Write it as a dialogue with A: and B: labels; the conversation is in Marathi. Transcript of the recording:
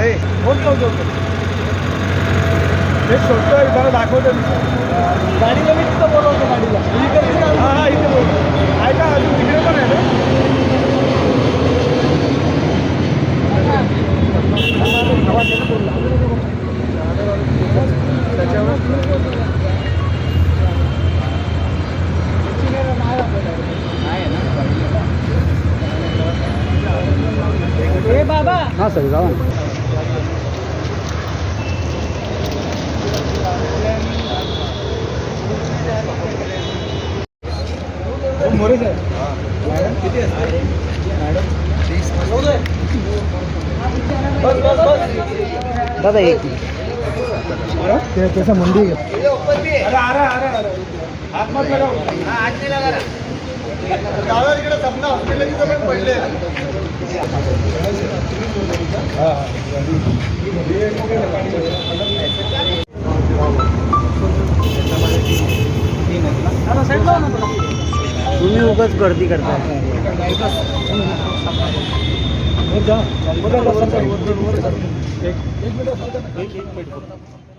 A: आहे कोण लावतो? हे शोधतोय जरा दाखवतो मी. गाडीला मी तिथं बोलवतो गाडीला. हा हा इथे बोलतो ऐका अजून तिकडे पण आहे ना?
B: ए बाबा.
A: हां सर जावा मोरे सर मॅडम? किती असते मॅडम?
B: दादा एक
A: त्याचा मंदी अरे अरे अरे अरे. हात मत लगाव दादा इकडे सपना हॉस्पिटल पण पडले
B: तुम्ही उगाच गर्दी करता.
A: एक एक मिनिट.